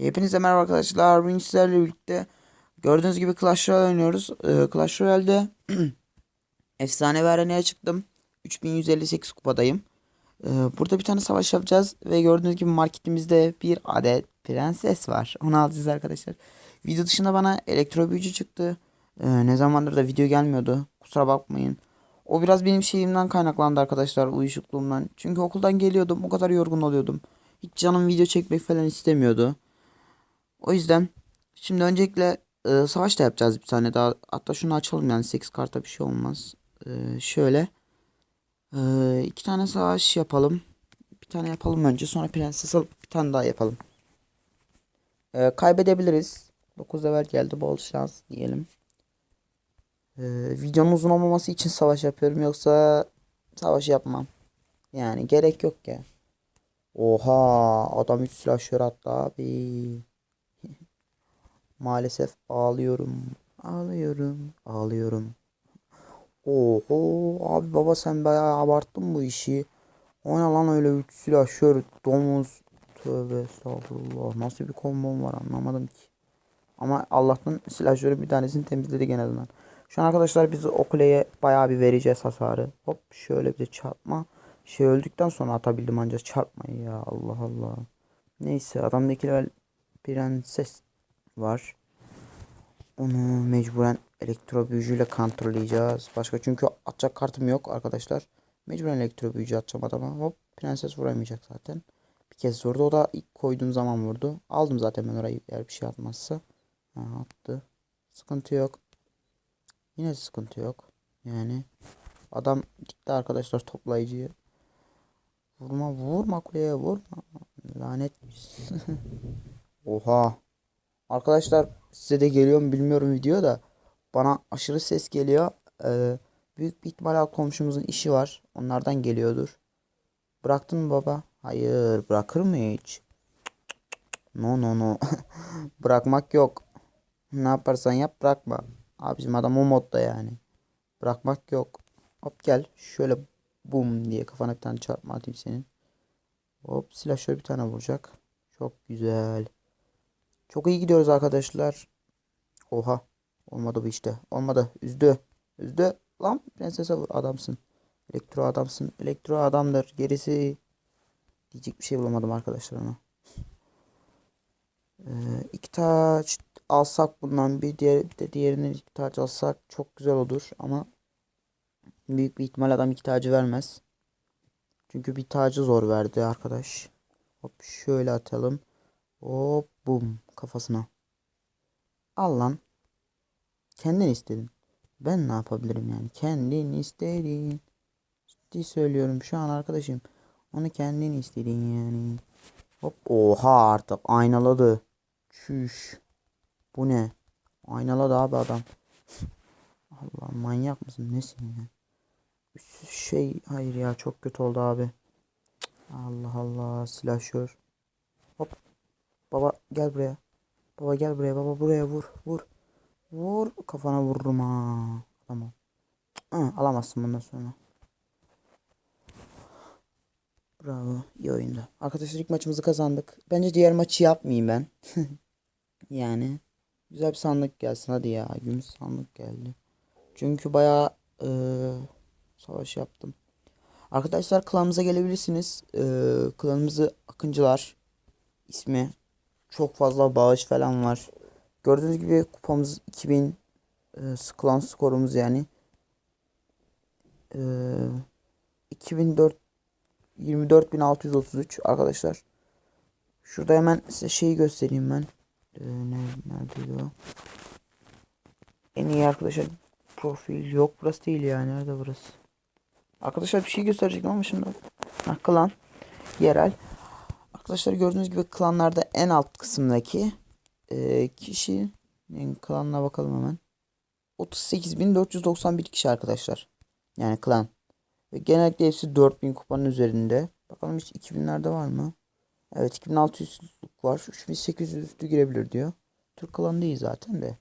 Hepinize merhaba arkadaşlar. Bugün sizlerle birlikte gördüğünüz gibi Clash Royale oynuyoruz. Ee, Clash Royale'de efsane bir arenaya çıktım. 3158 kupadayım. Ee, burada bir tane savaş yapacağız ve gördüğünüz gibi marketimizde bir adet prenses var. Onu alacağız arkadaşlar. Video dışında bana elektro büyücü çıktı. Ee, ne zamandır da video gelmiyordu. Kusura bakmayın. O biraz benim şeyimden kaynaklandı arkadaşlar uyuşukluğumdan. Çünkü okuldan geliyordum o kadar yorgun oluyordum. Hiç canım video çekmek falan istemiyordu. O yüzden şimdi öncelikle e, savaş da yapacağız bir tane daha. Hatta şunu açalım yani 8 karta bir şey olmaz. E, şöyle e, iki tane savaş yapalım. Bir tane yapalım önce sonra prenses alıp bir tane daha yapalım. E, kaybedebiliriz. 9 level geldi bol şans diyelim. E, videonun uzun olmaması için savaş yapıyorum yoksa savaş yapmam. Yani gerek yok ya. Oha adam 3 silahşör attı abi. Maalesef ağlıyorum. Ağlıyorum. Ağlıyorum. Oho abi baba sen bayağı abarttın bu işi. O ne lan öyle üç silahşör domuz. Tövbe estağfurullah. Nasıl bir kombom var anlamadım ki. Ama Allah'tan silahşörün bir tanesini temizledik en azından. Şu an arkadaşlar biz o kuleye bayağı bir vereceğiz hasarı. Hop şöyle bir de çarpma. Şey öldükten sonra atabildim ancak çarpmayı ya Allah Allah. Neyse adamdaki level prenses var. Onu mecburen elektro büyücüyle kontrolleyeceğiz. Başka çünkü atacak kartım yok arkadaşlar. Mecburen elektro büyücü atacağım adama. Hop prenses vuramayacak zaten. Bir kez vurdu. O da ilk koyduğum zaman vurdu. Aldım zaten ben orayı eğer bir şey atmazsa. Ha, attı. Sıkıntı yok. Yine sıkıntı yok. Yani adam gitti arkadaşlar toplayıcıyı. Vurma vurma kuleye vurma. Lanet. Oha. Arkadaşlar size de geliyor mu bilmiyorum video da bana aşırı ses geliyor. Ee, büyük bir ihtimal komşumuzun işi var. Onlardan geliyordur. Bıraktın mı baba? Hayır bırakır mı hiç? No no no. Bırakmak yok. Ne yaparsan yap bırakma. Abicim adam o modda yani. Bırakmak yok. Hop gel. Şöyle bum diye kafana bir tane çarpma atayım senin. Hop silah şöyle bir tane vuracak. Çok güzel. Çok iyi gidiyoruz arkadaşlar. Oha. Olmadı bu işte. Olmadı. Üzdü. Üzdü. Lan prensese vur. Adamsın. Elektro adamsın. Elektro adamdır. Gerisi diyecek bir şey bulamadım arkadaşlar ona. Ee, iki taç alsak bundan bir diğer bir de diğerini iki taç alsak çok güzel olur ama büyük bir ihtimal adam iki tacı vermez. Çünkü bir tacı zor verdi arkadaş. Hop şöyle atalım. Hop bum kafasına. Al lan. Kendin istedin. Ben ne yapabilirim yani? Kendin istedin. Ciddi söylüyorum şu an arkadaşım. Onu kendin istedin yani. Hop oha artık aynaladı. Çüş. Bu ne? Aynaladı abi adam. Allah manyak mısın nesin ya? Şey hayır ya çok kötü oldu abi. Allah Allah silahşör. Hop. Baba gel buraya. Baba gel buraya. Baba buraya vur. Vur. Vur. Kafana vururum ha. Tamam. Hı, alamazsın bundan sonra. Bravo. iyi oyundu. Arkadaşlar ilk maçımızı kazandık. Bence diğer maçı yapmayayım ben. yani. Güzel bir sandık gelsin hadi ya. Gümüş sandık geldi. Çünkü bayağı eee, savaş yaptım. Arkadaşlar klanımıza gelebilirsiniz. Eee klanımızı Akıncılar ismi. Çok fazla bağış falan var. Gördüğünüz gibi kupamız 2000 e, klan skorumuz yani. E, 2004 24633 arkadaşlar. Şurada hemen size şeyi göstereyim ben. E, ne, neredeydi o? En iyi arkadaşlar profil yok burası değil ya. Nerede burası? Arkadaşlar bir şey gösterecektim ama şimdi. Ha, klan. Yerel. Arkadaşlar gördüğünüz gibi klanlarda en alt kısımdaki e, kişi klanına bakalım hemen. 38.491 kişi arkadaşlar. Yani klan. Ve genellikle hepsi 4000 kupanın üzerinde. Bakalım hiç 2000'lerde var mı? Evet 2600 var. 3800 üstü girebilir diyor. Türk klanı değil zaten de.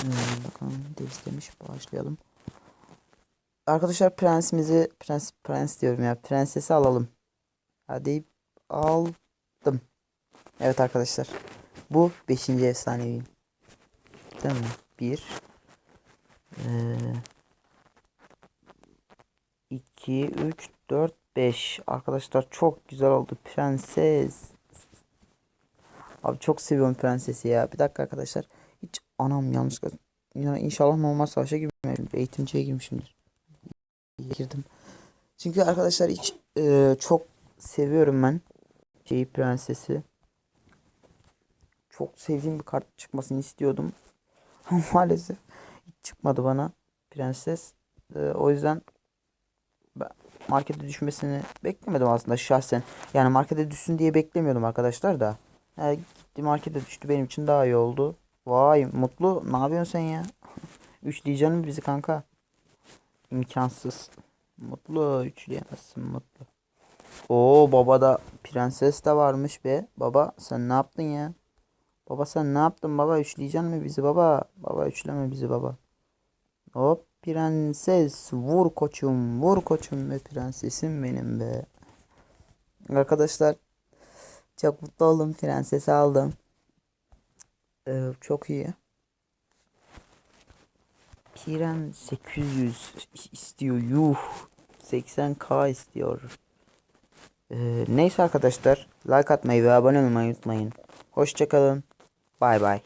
Hmm, bakalım ne istemiş başlayalım. Arkadaşlar prensimizi prens prens diyorum ya prensesi alalım. Hadi aldım. Evet arkadaşlar. Bu 5. efsaneviyim. Mi? 1 2 3 4 5 Arkadaşlar çok güzel oldu. Prenses. Abi çok seviyorum prensesi ya. Bir dakika arkadaşlar. Hiç anam yanlışlıkla ya inşallah normal savaşa girmedim. Eğitimciye girmişimdir. Girdim. Çünkü arkadaşlar hiç e, çok seviyorum ben şeyi prensesi. Çok sevdiğim bir kart çıkmasını istiyordum. Maalesef hiç çıkmadı bana prenses. E, o yüzden markete düşmesini beklemedim aslında şahsen. Yani markete düşsün diye beklemiyordum arkadaşlar da. Yani gitti markete düştü benim için daha iyi oldu. Vay mutlu ne yapıyorsun sen ya? Üçleyeceksin mi bizi kanka? İmkansız. Mutlu üçleyemezsin mutlu. Oo baba da prenses de varmış be. Baba sen ne yaptın ya? Baba sen ne yaptın baba üçleyeceksin mi bizi baba? Baba üçleme bizi baba. Hop prenses vur koçum vur koçum ve prensesim benim be. Arkadaşlar çok mutlu oldum prensesi aldım. Ee, çok iyi. Piren 800 istiyor yuh 80k istiyor. Ee, neyse arkadaşlar like atmayı ve abone olmayı unutmayın. Hoşçakalın. Bay bay.